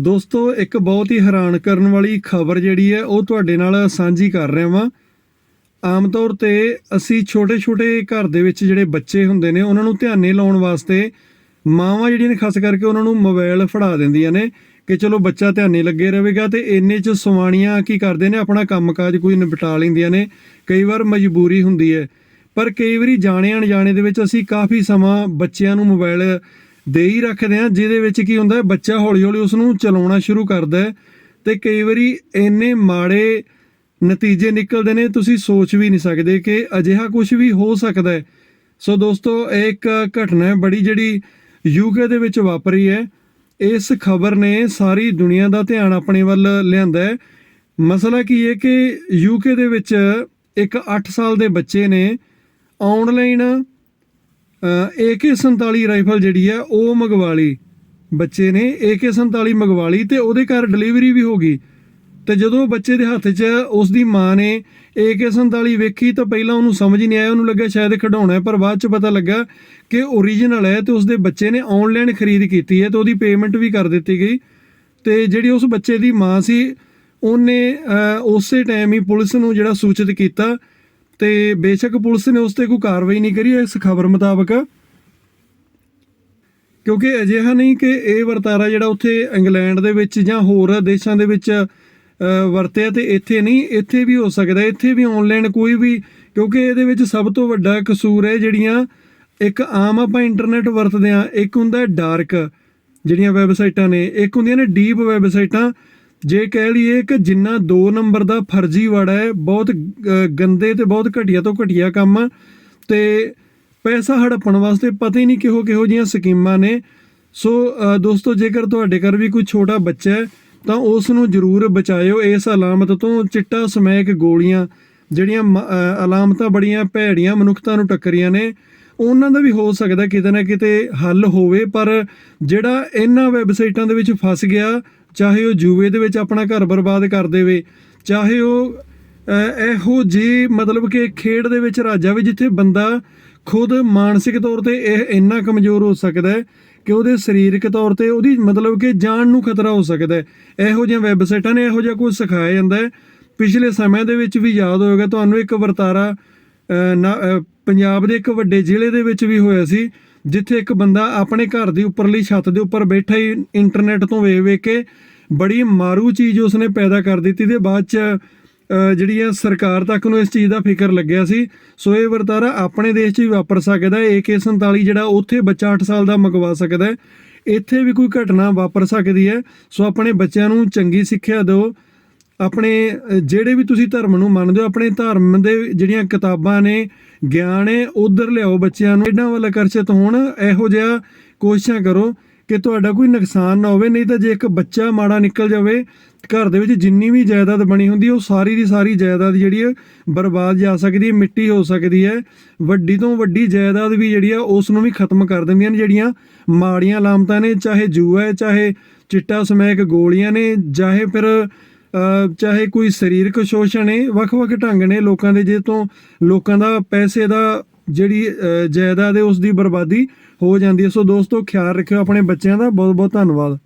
ਦੋਸਤੋ, ਇੱਕ ਬਹੁਤ ਹੀ ਹੈਰਾਨ ਕਰਨ ਵਾਲੀ ਖਬਰ ਜਿਹੜੀ ਹੈ, ਉਹ ਤੁਹਾਡੇ ਨਾਲ ਸਾਂਝੀ ਕਰ ਰਿਹਾ ਵਾਂ। ਆਮ ਤੌਰ ਤੇ ਅਸੀਂ ਛੋਟੇ-ਛੋਟੇ ਘਰ ਦੇ ਵਿੱਚ ਜਿਹੜੇ ਬੱਚੇ ਹੁੰਦੇ ਨੇ, ਉਹਨਾਂ ਨੂੰ ਧਿਆਨੇ ਲਾਉਣ ਵਾਸਤੇ ਮਾਵਾਂ ਜਿਹੜੀਆਂ ਨੇ, ਖਾਸ ਕਰਕੇ ਉਹਨਾਂ ਨੂੰ ਮੋਬਾਈਲ ਫੜਾ ਦਿੰਦੀਆਂ ਨੇ ਕਿ ਚਲੋ ਬੱਚਾ ਧਿਆਨੇ ਲੱਗੇ ਰਹੇਗਾ ਤੇ ਇੰਨੇ ਚ ਸਵਾਣੀਆਂ ਕੀ ਕਰਦੇ ਨੇ, ਆਪਣਾ ਕੰਮਕਾਜ ਕੋਈ ਨਿਪਟਾ ਲੈਂਦੀਆਂ ਨੇ, ਕਈ ਵਾਰ ਮਜਬੂਰੀ ਹੁੰਦੀ ਹੈ। ਪਰ ਕਈ ਵਾਰੀ ਜਾਣੇ ਅਣਜਾਣੇ ਦੇ ਵਿੱਚ ਅਸੀਂ ਕਾਫੀ ਸਮਾਂ ਬੱਚਿਆਂ ਨੂੰ ਮੋਬਾਈਲ ਦੇ ਹੀ ਰੱਖਦੇ ਹਾਂ ਜਿਹਦੇ ਵਿੱਚ ਕੀ ਹੁੰਦਾ ਬੱਚਾ ਹੌਲੀ-ਹੌਲੀ ਉਸ ਨੂੰ ਚਲਾਉਣਾ ਸ਼ੁਰੂ ਕਰਦਾ ਹੈ ਤੇ ਕਈ ਵਾਰੀ ਇੰਨੇ ਮਾੜੇ ਨਤੀਜੇ ਨਿਕਲਦੇ ਨੇ, ਤੁਸੀਂ ਸੋਚ ਵੀ ਨਹੀਂ ਸਕਦੇ ਕਿ ਅਜਿਹਾ ਕੁਝ ਵੀ ਹੋ ਸਕਦਾ ਹੈ। ਸੋ ਦੋਸਤੋ, ਇਹ ਇੱਕ ਘਟਨਾ ਹੈ, ਬੜੀ ਜਿਹੜੀ ਯੂਕੇ ਦੇ ਵਿੱਚ ਵਾਪਰੀ ਹੈ। ਇਸ ਖਬਰ ਨੇ ਸਾਰੀ ਦੁਨੀਆ ਦਾ ਧਿਆਨ ਆਪਣੇ ਵੱਲ ਲਿਆਂਦਾ ਹੈ। ਮਸਲਾ ਕੀ ਹੈ ਕਿ ਯੂਕੇ ਦੇ ਵਿੱਚ ਇੱਕ 8 ਸਾਲ ਦੇ ਬੱਚੇ ਨੇ, ਆਨਲਾਈਨ AK47 ਰਾਈਫਲ ਜਿਹੜੀ ਹੈ, ਉਹ ਮੰਗਵਾ ਲਈ ਬੱਚੇ ਨੇ AK47 ਮੰਗਵਾ ਲਈ ਤੇ ਉਹਦੇ ਘਰ ਡਿਲੀਵਰੀ ਵੀ ਹੋ ਗਈ। ਤੇ ਜਦੋਂ ਬੱਚੇ ਦੇ ਹੱਥ 'ਚ ਉਸ ਦੀ ਮਾਂ ਨੇ AK47 ਵੇਖੀ ਤਾਂ ਪਹਿਲਾਂ ਉਹਨੂੰ ਸਮਝ ਨਹੀਂ ਆਇਆ, ਉਹਨੂੰ ਲੱਗਾ ਸ਼ਾਇਦ ਖਿਡੌਣਾ ਹੈ, ਪਰ ਬਾਅਦ 'ਚ ਪਤਾ ਲੱਗਾ ਕਿ ਓਰੀਜਨਲ ਹੈ ਤੇ ਉਸ ਦੇ ਬੱਚੇ ਨੇ ਆਨਲਾਈਨ ਖਰੀਦ ਕੀਤੀ ਹੈ ਤੇ ਉਹਦੀ ਪੇਮੈਂਟ ਵੀ ਕਰ ਦਿੱਤੀ ਗਈ। ਤੇ ਜਿਹੜੀ ਉਸ ਬੱਚੇ ਦੀ ਮਾਂ ਸੀ, ਉਹਨੇ ਉਸੇ ਟਾਈਮ ਹੀ ਪੁਲਿਸ ਨੂੰ ਜਿਹੜਾ ਸੂਚਿਤ ਕੀਤਾ ਤੇ ਬੇਸ਼ੱਕ ਪੁਲਿਸ ਨੇ ਉਸ ਤੇ ਕੋਈ ਕਾਰਵਾਈ ਨਹੀਂ ਕਰੀ, ਇਸ ਖਬਰ ਮੁਤਾਬਕ। ਕਿਉਂਕਿ ਅਜਿਹਾ ਨਹੀਂ ਕਿ ਇਹ ਵਰਤਾਰਾ ਜਿਹੜਾ ਉੱਥੇ ਇੰਗਲੈਂਡ ਦੇ ਵਿੱਚ ਜਾਂ ਹੋਰ ਦੇਸ਼ਾਂ ਦੇ ਵਿੱਚ ਵਰਤਿਆ ਤੇ ਇੱਥੇ ਨਹੀਂ, ਇੱਥੇ ਵੀ ਹੋ ਸਕਦਾ, ਇੱਥੇ ਵੀ ਆਨਲਾਈਨ ਕੋਈ ਵੀ, ਕਿਉਂਕਿ ਇਹਦੇ ਵਿੱਚ ਸਭ ਤੋਂ ਵੱਡਾ ਕਸੂਰ ਹੈ ਜਿਹੜੀਆਂ, ਇੱਕ ਆਮ ਆਪਾਂ ਇੰਟਰਨੈਟ ਵਰਤਦੇ ਆ ਇੱਕ ਹੁੰਦਾ ਡਾਰਕ ਜਿਹੜੀਆਂ ਵੈਬਸਾਈਟਾਂ ਨੇ, ਇੱਕ ਹੁੰਦੀਆਂ ਨੇ ਡੀਪ ਵੈਬਸਾਈਟਾਂ ਜੇ ਕਹਿ ਲਈਏ ਕਿ ਜਿੰਨਾ 2 ਨੰਬਰ ਦਾ ਫਰਜ਼ੀਵਾੜਾ ਹੈ, ਬਹੁਤ ਗੰਦੇ ਤੇ ਬਹੁਤ ਘਟੀਆ ਤੋਂ ਘਟੀਆ ਕੰਮ ਆ। ਤੇ ਪੈਸਾ ਹੜਪਣ ਵਾਸਤੇ ਪਤਾ ਹੀ ਨਹੀਂ ਕਿਹੋ ਕਿਹੋ ਜੀਆਂ ਸਕੀਮਾਂ ਨੇ। ਸੋ ਦੋਸਤੋ, ਜੇਕਰ ਤੁਹਾਡੇ ਘਰ ਵੀ ਕੋਈ ਛੋਟਾ ਬੱਚਾ ਹੈ, ਤਾਂ ਉਸ ਨੂੰ ਜ਼ਰੂਰ ਬਚਾਇਓ। ਇਸ ਅਲਾਮਤ ਤੋਂ ਚਿੱਟਾ ਸਮੈਕ ਗੋਲੀਆਂ, ਜਿਹੜੀਆਂ ਮ- ਅਲਾਮਤਾਂ ਬੜੀਆਂ ਭੈੜੀਆਂ ਮਨੁੱਖਤਾ ਨੂੰ ਟੱਕਰੀਆਂ ਨੇ। ਉਹਨਾਂ ਦਾ ਵੀ ਹੋ ਸਕਦਾ ਕਿਤੇ ਨਾ ਕਿਤੇ ਹੱਲ ਹੋਵੇ, ਪਰ ਜਿਹੜਾ ਇਹਨਾਂ ਵੈਬਸਾਈਟਾਂ ਦੇ ਵਿੱਚ ਫਸ ਗਿਆ, ਚਾਹੇ ਉਹ ਜੂਏ ਦੇ ਵਿੱਚ ਆਪਣਾ ਘਰ ਬਰਬਾਦ ਕਰ ਦੇਵੇ, ਚਾਹੇ ਉਹ ਇਹੋ ਜੀ ਮਤਲਬ ਕਿ ਖੇਡ ਦੇ ਵਿੱਚ ਰਾਜਾ ਵੀ ਜਿੱਥੇ ਬੰਦਾ ਖੁਦ ਮਾਨਸਿਕ ਤੌਰ ਤੇ ਇਹ ਇੰਨਾ ਕਮਜ਼ੋਰ ਹੋ ਸਕਦਾ ਹੈ ਕਿ ਉਹਦੇ ਸਰੀਰਕ ਤੌਰ ਤੇ ਉਹਦੀ ਮਤਲਬ ਕਿ ਜਾਨ ਨੂੰ ਖਤਰਾ ਹੋ ਸਕਦਾ ਹੈ। ਇਹੋ ਜਿਹੀਆਂ ਵੈਬਸਾਈਟਾਂ ਨੇ ਇਹੋ ਜਿਹਾ ਕੁਝ ਸਿਖਾਇਆ ਜਾਂਦਾ ਹੈ। ਪਿਛਲੇ ਸਮੇਂ ਦੇ ਵਿੱਚ ਵੀ ਯਾਦ ਹੋਵੇਗਾ ਤੁਹਾਨੂੰ ਇੱਕ ਵਰਤਾਰਾ ਨਾ- ਪੰਜਾਬ ਦੇ ਇੱਕ ਵੱਡੇ ਜ਼ਿਲ੍ਹੇ ਦੇ ਵਿੱਚ ਵੀ ਹੋਇਆ ਸੀ, ਜਿੱਥੇ ਇੱਕ ਬੰਦਾ ਆਪਣੇ ਘਰ ਦੀ ਉੱਪਰਲੀ ਛੱਤ ਦੇ ਉੱਪਰ ਬੈਠਾ ਹੀ ਇੰਟਰਨੈਟ ਤੋਂ ਵੇਖ ਵੇਖ ਕੇ ਬੜੀ ਮਾਰੂ ਚੀਜ਼ ਉਸਨੇ ਪੈਦਾ ਕਰ ਦਿੱਤੀ ਤੇ ਬਾਅਦ ਚ ਜਿਹੜੀ ਆ ਸਰਕਾਰ ਤੱਕ ਨੂੰ ਇਸ ਚੀਜ਼ ਦਾ ਫਿਕਰ ਲੱਗਿਆ ਸੀ। ਸੋ ਇਹ ਵਰਤਾਰਾ ਆਪਣੇ ਦੇਸ਼ 'ਚ ਵੀ ਵਾਪਰ ਸਕਦਾ ਹੈ AK47 ਜਿਹੜਾ ਉੱਥੇ ਬੱਚਾ 8 ਸਾਲ ਦਾ ਮੰਗਵਾ ਸਕਦਾ ਹੈ, ਇੱਥੇ ਵੀ ਕੋਈ ਘਟਨਾ ਵਾਪਰ ਸਕਦੀ ਹੈ। ਸੋ ਆਪਣੇ ਬੱਚਿਆਂ ਨੂੰ ਚੰਗੀ ਸਿੱਖਿਆ ਦਿਓ ਆਪਣੇ ਜਿਹੜੇ ਵੀ ਤੁਸੀਂ ਧਰਮ ਨੂੰ ਮੰਨਦੇ ਹੋ, ਆਪਣੇ ਧਰਮ ਦੇ ਜਿਹੜੀਆਂ ਕਿਤਾਬਾਂ ਨੇ, ਗਿਆਨ ਹੈ, ਉਧਰ ਲਿਆਓ ਬੱਚਿਆਂ ਨੂੰ। ਇਹਨਾਂ ਵੱਲ ਆਕਰਸ਼ਿਤ ਹੋਣ, ਇਹੋ ਜਿਹਾ ਕੋਸ਼ਿਸ਼ਾਂ ਕਰੋ ਕਿ ਤੁਹਾਡਾ ਕੋਈ ਨੁਕਸਾਨ ਨਾ ਹੋਵੇ, ਨਹੀਂ ਤਾਂ ਜੇ ਇੱਕ ਬੱਚਾ ਮਾੜਾ ਨਿਕਲ ਜਾਵੇ, ਘਰ ਦੇ ਵਿੱਚ ਜਿੰਨੀ ਵੀ ਜਾਇਦਾਦ ਬਣੀ ਹੁੰਦੀ ਉਹ ਸਾਰੀ ਦੀ ਸਾਰੀ ਜਾਇਦਾਦ ਜਿਹੜੀ ਹੈ, ਬਰਬਾਦ ਜਾ ਸਕਦੀ ਹੈ, ਮਿੱਟੀ ਹੋ ਸਕਦੀ ਹੈ। ਵੱਡੀ ਤੋਂ ਵੱਡੀ ਜਾਇਦਾਦ ਵੀ ਜਿਹੜੀ ਆ ਉਸ ਨੂੰ ਵੀ ਖਤਮ ਕਰ ਦਿੰਦੀਆਂ ਨੇ ਜਿਹੜੀਆਂ ਮਾੜੀਆਂ ਲਾਮਤਾਂ ਨੇ, ਚਾਹੇ ਜੂਆ ਹੈ, ਚਾਹੇ ਚਿੱਟਾ ਸਮੈਕ ਗੋਲੀਆਂ ਨੇ, ਚਾਹੇ ਫਿਰ ਚਾਹੇ ਕੋਈ ਸਰੀਰਕ ਸ਼ੋਸ਼ਣ ਹੈ ਵੱਖ-ਵੱਖ ਢੰਗ ਨੇ ਲੋਕਾਂ ਦੇ ਜੇ ਤੋਂ ਲੋਕਾਂ ਦਾ ਪੈਸੇ ਦਾ ਜਿਹੜੀ ਅ, ਜਾਇਦਾਦ ਹੈ ਉਸ ਦੀ ਬਰਬਾਦੀ ਹੋ ਜਾਂਦੀ ਹੈ ਸੋ ਦੋਸਤੋ ਖਿਆਲ ਰੱਖਿਓ ਆਪਣੇ ਬੱਚਿਆਂ ਦਾ। ਬਹੁਤ ਬਹੁਤ ਧੰਨਵਾਦ।